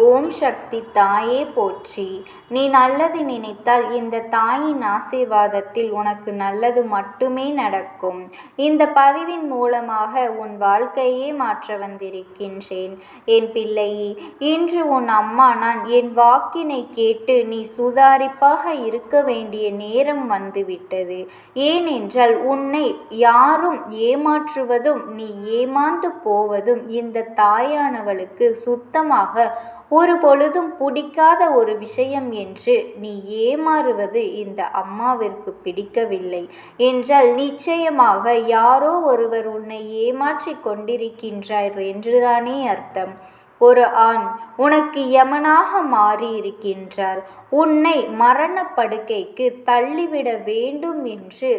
ஓம் சக்தி தாயே போற்றி. நீ நல்லது நினைத்தால் இந்த தாயின் ஆசீர்வாதத்தில் உனக்கு நல்லது மட்டுமே நடக்கும். இந்த பதிவின் மூலமாக உன் வாழ்க்கையே மாற்ற வந்திருக்கின்றேன். என் பிள்ளையே இன்று உன் அம்மா நான் என் வாக்கினை கேட்டு நீ சுதாரிப்பாக இருக்க வேண்டிய நேரம் வந்துவிட்டது. ஏனென்றால் உன்னை யாரும் ஏமாற்றுவதும் நீ ஏமாந்து போவதும் இந்த தாயானவளுக்கு சுத்தமாக ஒரு பொழுதும் பிடிக்காத ஒரு விஷயம் என்று நீ ஏமாறுவது இந்த அம்மாவிற்கு பிடிக்கவில்லை. என்றால் நிச்சயமாக யாரோ ஒருவர் உன்னை ஏமாற்றி கொண்டிருக்கின்றார் என்றுதானே அர்த்தம். ஒரு ஆண் உனக்கு யமனாக மாறி இருக்கின்றார் உன்னை மரணப்படுக்கைக்கு தள்ளிவிட வேண்டும் என்று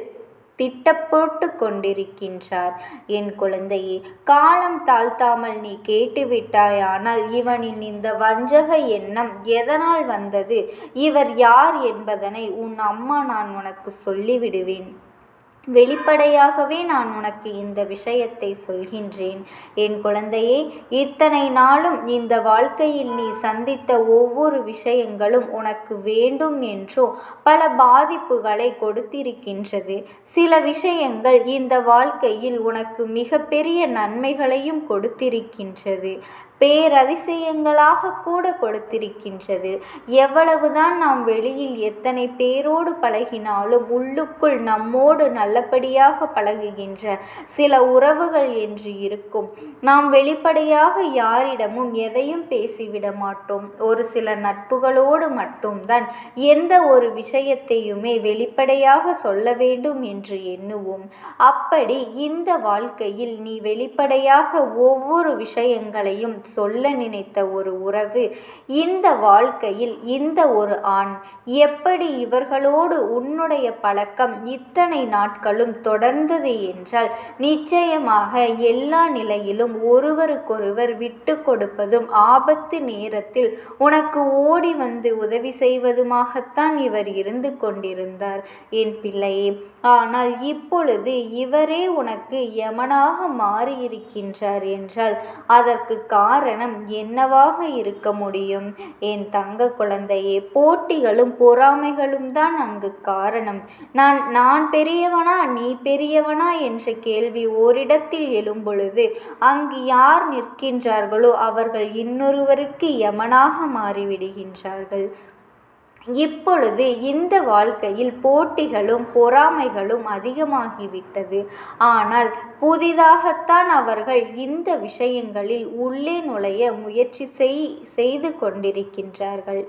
திட்டப்போட்டு கொண்டிருக்கின்றார். என் குழந்தையே காலம் தாழ்த்தாமல் நீ கேட்டுவிட்டாயானால் இவனின் இந்த வஞ்சக எண்ணம் எதனால் வந்தது? இவர் யார் என்பதனை உன் அம்மா நான் உனக்கு சொல்லிவிடுவேன். வெளிப்படையாகவே நான் உனக்கு இந்த விஷயத்தை சொல்கின்றேன். என் குழந்தையே இத்தனை நாளும் இந்த வாழ்க்கையில் நீ சந்தித்த ஒவ்வொரு விஷயங்களும் உனக்கு வேண்டும் என்றோ பல பாதிப்புகளை கொடுத்திருக்கின்றது. சில விஷயங்கள் இந்த வாழ்க்கையில் உனக்கு மிகப்பெரிய நன்மைகளையும் கொடுத்திருக்கின்றது. பேரதிசயங்களாக கூட கொடுத்திருக்கின்றது. எவ்வளவுதான் நாம் வெளியில் எத்தனை பேரோடு பழகினாலும் உள்ளுக்குள் நம்மோடு நல்லபடியாக பழகுகின்ற சில உறவுகள் என்று இருக்கும். நாம் வெளிப்படையாக யாரிடமும் எதையும் பேசிவிட மாட்டோம். ஒரு சில நட்புகளோடு மட்டும்தான் எந்த ஒரு விஷயத்தையுமே வெளிப்படையாக சொல்ல வேண்டும் என்று எண்ணுவோம். அப்படி இந்த வாழ்க்கையில் நீ வெளிப்படையாக ஒவ்வொரு விஷயங்களையும் சொல்ல நினைத்த ஒரு உறவு இந்த வாழ்க்கையில் இந்த ஒரு ஆண் எப்படி இவர்களோடு உன்னுடைய பழக்கம் இத்தனை நாட்களும் தொடர்ந்தது என்றால் நிச்சயமாக எல்லா நிலையிலும் ஒருவருக்கொருவர் விட்டு கொடுப்பதும் ஆபத்து நேரத்தில் உனக்கு ஓடி வந்து உதவி செய்வதுமாகத்தான் இவர் இருந்து கொண்டிருந்தார். என் பிள்ளையே ஆனால் இப்பொழுது இவரே உனக்கு யமனாக மாறியிருக்கின்றார் என்றால் அதற்கு காரணம் காரணம் என்னவாக இருக்க முடியும்? என் தங்க குழந்தையே போட்டிகளும் பொறாமைகளும் தான் அங்கு காரணம். நான் நான் பெரியவனா நீ பெரியவனா என்ற கேள்வி ஓரிடத்தில் எழும்பொழுது அங்கு யார் நிற்கின்றார்களோ அவர்கள் இன்னொருவருக்கு யமனாக மாறிவிடுகின்றார்கள். இப்பொழுது இந்த வாழ்க்கையில் போட்டிகளும் பொறாமைகளும் அதிகமாகிவிட்டது. ஆனால் புதிதாகத்தான் அவர்கள் இந்த விஷயங்களில் உள்ளே நுழைய முயற்சி செய் செய்து கொண்டிருக்கின்றார்கள்.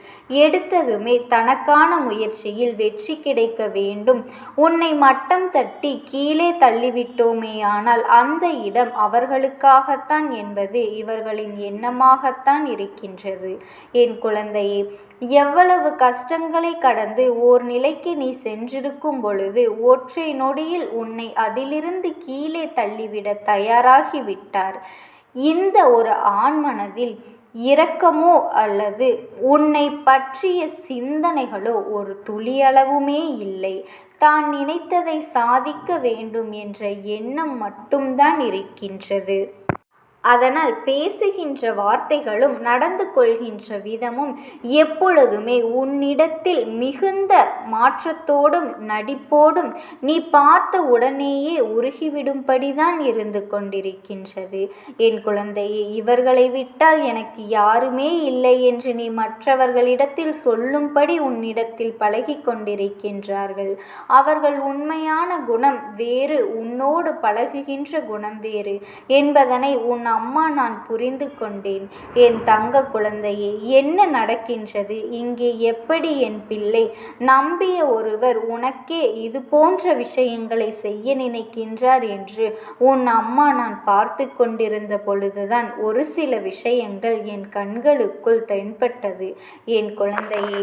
எடுத்ததுமே தனக்கான முயற்சியில் வெற்றி கிடைக்க வேண்டும். உன்னை மட்டம் தட்டி கீழே தள்ளிவிட்டோமேயானால் அந்த இடம் அவர்களுக்காகத்தான் என்பது இவர்களின் எண்ணமாகத்தான் இருக்கின்றது. என் குழந்தையே எவ்வளவு கஷ்டங்களை கடந்து ஓர் நிலைக்கு நீ சென்றிருக்கும் பொழுது ஒற்றை நொடியில் உன்னை அதிலிருந்து கீழே தள்ளிவிட தயாராகிவிட்டார். இந்த ஒரு ஆண்மனதில் இரக்கமோ அல்லது உன்னை பற்றிய சிந்தனைகளோ ஒரு துளியளவுமே இல்லை. தான் நினைத்ததை சாதிக்க வேண்டும் என்ற எண்ணம் மட்டும்தான் இருக்கின்றது. அதனால் பேசுகின்ற வார்த்தைகளும் நடந்து கொள்கின்ற விதமும் எப்பொழுதுமே உன்னிடத்தில் மிகுந்த மாற்றத்தோடும் நடிப்போடும் நீ பார்த்த உடனேயே உருகிவிடும்படிதான் இருந்து கொண்டிருக்கின்றது. என் குழந்தையே இவர்களை விட்டால் எனக்கு யாருமே இல்லை என்று நீ மற்றவர்களிடத்தில் சொல்லும்படி உன்னிடத்தில் பழகி கொண்டிருக்கின்றார்கள். அவர்கள் உண்மையான குணம் வேறு உன்னோடு பழகுகின்ற குணம் வேறு என்பதனை உன் அம்மா நான் புரிந்து கொண்டேன். என் தங்க குழந்தையே என்ன நடக்கின்றது? இங்கே எப்படி என் பிள்ளை? நம்பிய ஒருவர் உனக்கே இது போன்ற விஷயங்களை செய்ய நினைக்கின்றார் என்று உன் அம்மா நான் பார்த்து கொண்டிருந்த பொழுதுதான் ஒரு சில விஷயங்கள் என் கண்களுக்குள் தென்பட்டது. என் குழந்தையே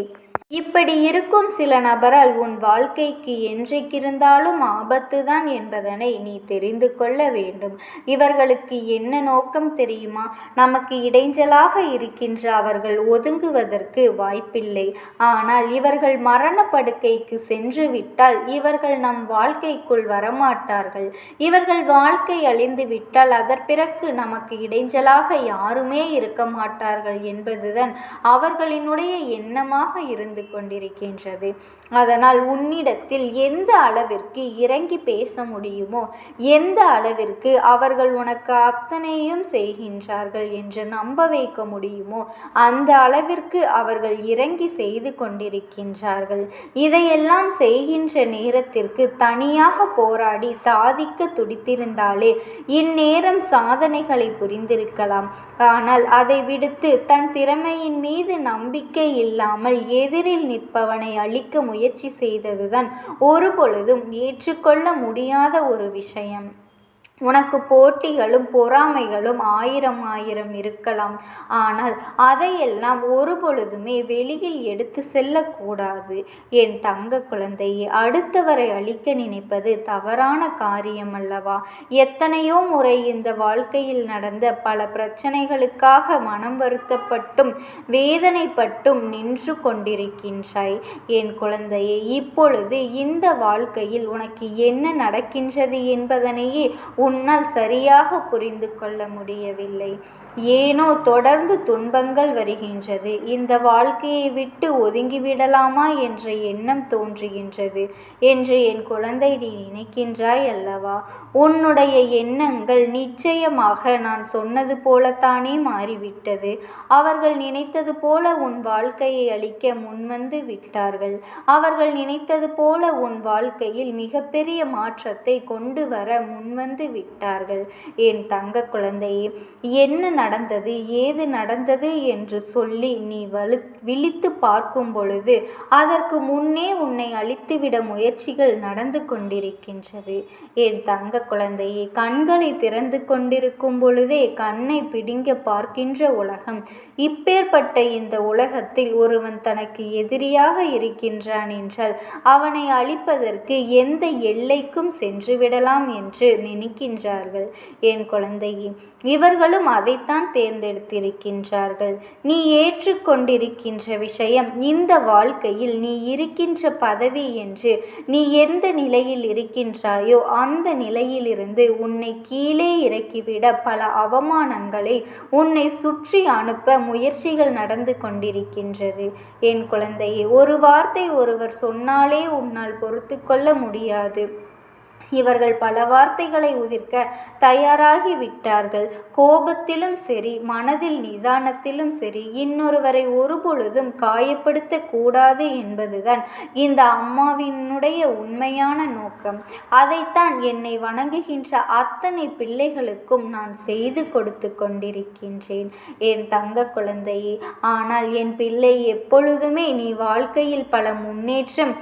இப்படி இருக்கும் சில நபரால் உன் வாழ்க்கைக்கு என்றைக்கிருந்தாலும் ஆபத்துதான் என்பதனை நீ தெரிந்து கொள்ள வேண்டும். இவர்களுக்கு என்ன நோக்கம் தெரியுமா? நமக்கு இடைஞ்சலாக இருக்கின்ற அவர்கள் ஒதுங்குவதற்கு வாய்ப்பில்லை. ஆனால் இவர்கள் மரண படுக்கைக்கு சென்று விட்டால் இவர்கள் நம் வாழ்க்கைக்குள் வரமாட்டார்கள். இவர்கள் வாழ்க்கை அழிந்து விட்டால் அதற்பிறகு நமக்கு இடைஞ்சலாக யாருமே இருக்க மாட்டார்கள் என்பதுதான் அவர்களினுடைய எண்ணமாக இருந்து கொண்டிருக்கின்றது. அதனால் உன்னிடத்தில் எந்த அளவிற்கு இறங்கி பேச முடியுமோ எந்த அளவிற்கு அவர்கள் உனக்கு அத்தனையும் செய்கின்றார்கள் என்று நம்ப வைக்க முடியுமோ அந்த அளவிற்கு அவர்கள் இறங்கி செய்து கொண்டிருக்கின்றார்கள். இதையெல்லாம் செய்கின்ற நேரத்திற்கு தனியாக போராடி சாதிக்க துடித்திருந்தாலே இந்நேரம் சாதனைகளை புரிந்திருக்கலாம். ஆனால் அதை விடுத்து தன் திறமையின் மீது நம்பிக்கை இல்லாமல் எதிரில் நிற்பவனை அழிக்க முயற்சி செய்ததுதான். ஒரு பொழுதும் ஏற்றுக்கொள்ள முடியாத ஒரு விஷயம். உனக்கு போட்டிகளும் பொறாமைகளும் ஆயிரம் ஆயிரம் இருக்கலாம். ஆனால் அதையெல்லாம் ஒரு பொழுதுமே வெளியில் எடுத்து செல்லக்கூடாது. என் தங்க குழந்தையே அடுத்தவரை அழிக்க நினைப்பது தவறான காரியம் அல்லவா எத்தனையோ முறை இந்த வாழ்க்கையில் நடந்த பல பிரச்சனைகளுக்காக மனம் வருத்தப்பட்டும் வேதனைப்பட்டும் நின்று கொண்டிருக்கின்றாய். என் குழந்தையே இப்பொழுது இந்த வாழ்க்கையில் உனக்கு என்ன நடக்கின்றது என்பதனையே உன்னால் சரியாக புரிந்து கொள்ள முடியவில்லை. ஏனோ தொடர்ந்து துன்பங்கள் வருகின்றது. இந்த வாழ்க்கையை விட்டு ஒதுங்கிவிடலாமா என்ற எண்ணம் தோன்றுகின்றது என்று என் குழந்தை நீ நினைக்கின்றாய் அல்லவா? உன்னுடைய எண்ணங்கள் நிச்சயமாக நான் சொன்னது போலத்தானே மாறிவிட்டது. அவர்கள் நினைத்தது போல உன் வாழ்க்கையை அளிக்க முன்வந்து விட்டார்கள். அவர்கள் நினைத்தது போல உன் வாழ்க்கையில் மிகப்பெரிய மாற்றத்தை கொண்டு வர முன்வந்து விட்டார்கள். என் தங்க குழந்தையே என்ன நடந்தது? ஏது நடந்தது? என்று சொல்லி நீ வலு விழித்து பார்க்கும் பொழுது அதற்கு முன்னே உன்னை அழித்துவிட முயற்சிகள் நடந்து கொண்டிருக்கின்றது. என் தங்க குழந்தையே கண்களை திறந்து கொண்டிருக்கும் பொழுதே கண்ணை பிடிங்க பார்க்கின்ற உலகம். இப்பேற்பட்ட இந்த உலகத்தில் ஒருவன் தனக்கு எதிரியாக இருக்கின்றான் என்றால் அவனை அழிப்பதற்கு எந்த எல்லைக்கும் சென்றுவிடலாம் என்று நினைக்க இருக்கின்றார்கள். என் குழந்தையே இவர்களும் அதைத்தான் தேர்ந்தெடுத்திருக்கின்றார்கள். நீ ஏற்றுக்கொண்டிருக்கின்ற விஷயம் இந்த வாழ்க்கையில் நீ இருக்கின்ற பதவி என்று நீ எந்த நிலையில் இருக்கின்றாயோ அந்த நிலையிலிருந்து உன்னை கீழே இறக்கிவிட பல அவமானங்களை உன்னை சுற்றி அனுப்ப முயற்சிகள் நடந்து கொண்டிருக்கின்றது. என் குழந்தையே ஒரு வார்த்தை ஒருவர் சொன்னாலே உன்னால் பொறுத்து கொள்ள முடியாது. இவர்கள் பல வார்த்தைகளை உதிர்க்க தயாராகி விட்டார்கள் கோபத்திலும் சரி மனதில் நிதானத்திலும் சரி இன்னொருவரை ஒருபொழுதும் காயப்படுத்த கூடாது என்பதுதான் இந்த அம்மாவினுடைய உண்மையான நோக்கம். அதைத்தான் என்னை வணங்குகின்ற அத்தனை பிள்ளைகளுக்கும் நான் செய்து கொடுத்து கொண்டிருக்கின்றேன். என் தங்க குழந்தையே ஆனால் என் பிள்ளை எப்பொழுதுமே நீ வாழ்க்கையில் பல முன்னேற்றம்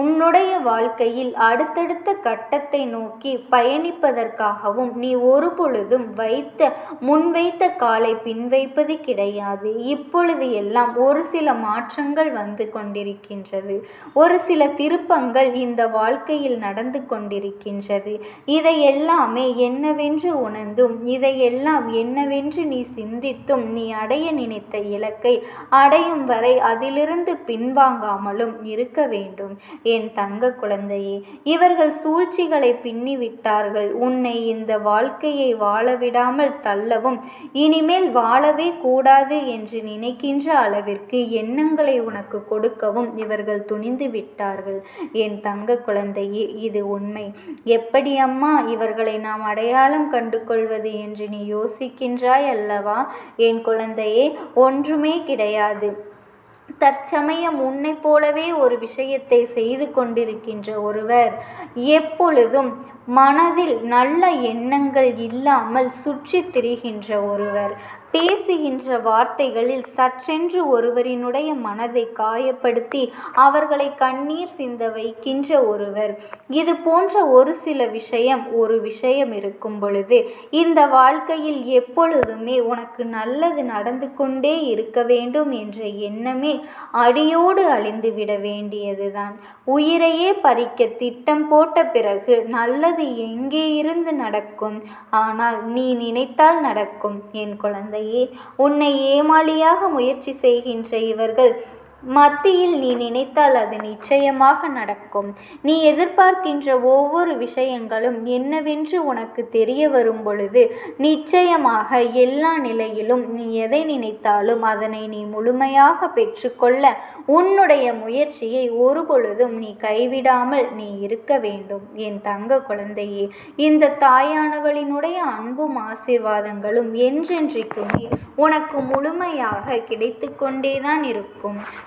உன்னுடைய வாழ்க்கையில் அடுத்தடுத்த கட்டத்தை நோக்கி பயணிப்பதற்காகவும் நீ ஒரு பொழுதும் வைத்த முன்வைத்த காலை பின்வைப்பது கிடையாது. இப்பொழுது எல்லாம் ஒரு சில மாற்றங்கள் வந்து கொண்டிருக்கின்றது. ஒரு சில திருப்பங்கள் இந்த வாழ்க்கையில் நடந்து கொண்டிருக்கின்றது. இதை எல்லாமே என்னவென்று உணர்ந்தும் இதையெல்லாம் என்னவென்று நீ சிந்தித்தும் நீ அடைய நினைத்த இலக்கை அடையும் வரை அதிலிருந்து பின்வாங்காமலும் இருக்க வேண்டும். என் தங்க குழந்தையே இவர்கள் சூழ்ச்சிகளை பின்னிவிட்டார்கள். உன்னை இந்த வாழ்க்கையை வாழவிடாமல் தள்ளவும் இனிமேல் வாழவே கூடாது என்று நினைக்கின்ற அளவிற்கு எண்ணங்களை உனக்கு கொடுக்கவும் இவர்கள் துணிந்து விட்டார்கள். என் தங்க குழந்தையே இது உண்மை. எப்படி அம்மா இவர்களை நாம் அடையாளம் கண்டு கொள்வது என்று நீ யோசிக்கின்றாய் அல்லவா? என் குழந்தையே ஒன்றுமே கிடையாது. தற்சமயம் உன்னை போலவே ஒரு விஷயத்தை செய்து கொண்டிருக்கின்ற ஒருவர் எப்பொழுதும் மனதில் நல்ல எண்ணங்கள் இல்லாமல் சுற்றி திரிகின்ற ஒருவர். பேசுகின்ற வார்த்தைகளில் சற்றென்று ஒருவரினுடைய மனதை காயப்படுத்தி அவர்களை கண்ணீர் சிந்த வைக்கின்ற ஒருவர். இது போன்ற ஒரு சில விஷயம் ஒரு விஷயம் இருக்கும் பொழுது இந்த வாழ்க்கையில் எப்பொழுதுமே உனக்கு நல்லது நடந்து கொண்டே இருக்க வேண்டும் என்ற எண்ணமே அடியோடு அழிந்துவிட வேண்டியதுதான். உயிரையே பறிக்க திட்டம் போட்ட பிறகு நல்லது எங்கே இருந்து நடக்கும்? ஆனால் நீ நினைத்தால் நடக்கும் என் குழந்தையே. உன்னை ஏமாளியாக முயற்சி செய்கின்ற இவர்கள் மத்தியில் நீ நினைத்தால் அது நிச்சயமாக நடக்கும். நீ எதிர்பார்க்கின்ற ஒவ்வொரு விஷயங்களும் என்னவென்று உனக்கு தெரிய வரும் பொழுது நிச்சயமாக எல்லா நிலையிலும் நீ எதை நினைத்தாலும் அதனை நீ முழுமையாக பெற்றுக்கொள்ள உன்னுடைய முயற்சியை ஒருபொழுதும் நீ கைவிடாமல் நீ இருக்க வேண்டும். என் தங்க குழந்தையே இந்த தாயானவளினுடைய அன்பும் ஆசீர்வாதங்களும் என்றென்றைக்குமே உனக்கு முழுமையாக கிடைத்து கொண்டேதான் இருக்கும்.